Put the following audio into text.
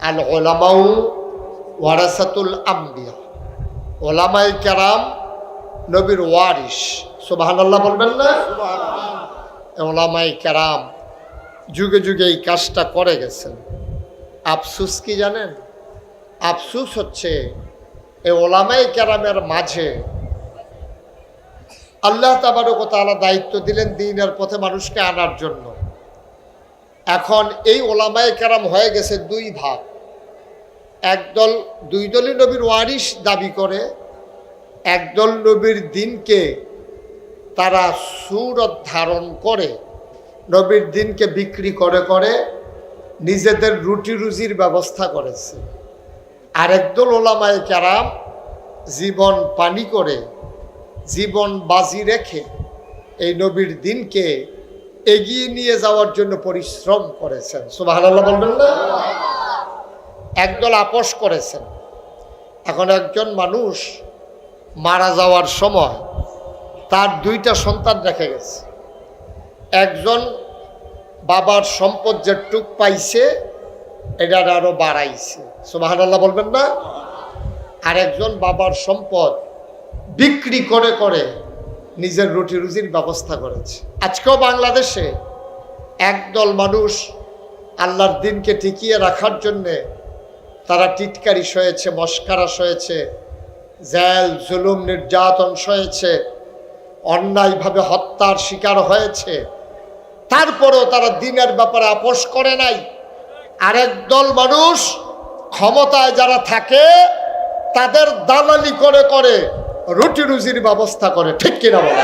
আল ওলামাউ ওয়ারাসাতুল আম্বিয়া ওলামাই কেরাম নবীর ওয়ারিস সুবাহান আল্লাহ বলবেন না? ওলামাই কেরাম যুগে যুগে এই কাজটা করে গেছেন। আফসুস কি জানেন? আফসুস হচ্ছে এই ওলামাই কেরামের মাঝে আল্লাহ তাবারকতালা দায়িত্ব দিলেন দিনের পথে মানুষকে আনার জন্য। এখন এই ওলামায় কেরাম হয়ে গেছে দুই ভাগ। একদল দুই দলই নবীর ওয়ারিস দাবি করে একদল নবীর দিনকে তারা সুরত ধারণ করে, নবীর দিনকে বিক্রি করে করে নিজেদের রুটি রুজির ব্যবস্থা করেছে। আরেকদল ওলামায় কেরাম জীবন পানি করে, জীবন বাজি রেখে এই নবীর দিনকে এগিয়ে নিয়ে যাওয়ার জন্য পরিশ্রম করেছেন। সুবাহ বলবেন না? একদল আপোষ করেছেন। এখন একজন মানুষ মারা যাওয়ার সময় তার দুইটা সন্তান রেখে গেছে। একজন বাবার সম্পদ যেটুক পাইছে, এটার আরও বাড়াইছে। আল্লাহ বলবেন না? আর একজন বাবার সম্পদ বিক্রি করে করে নিজের রুটি রুজির ব্যবস্থা করেছে। আজকেও বাংলাদেশে একদল মানুষ আল্লাহর দিনকে টিকিয়ে রাখার জন্যে তারা টিটকারি সয়েছে, মস্কারা সয়েছে, জেল, জুলুম, নির্যাতন সয়েছে, অন্যায়ভাবে হত্যার শিকার হয়েছে। তারপরেও তারা দিনের ব্যাপারে আপোষ করে নাই। আরেক দল মানুষ ক্ষমতায় যারা থাকে, তাদের দালালি করে করে রুটি রুজির ব্যবস্থা করে ঠিক কিনা বলে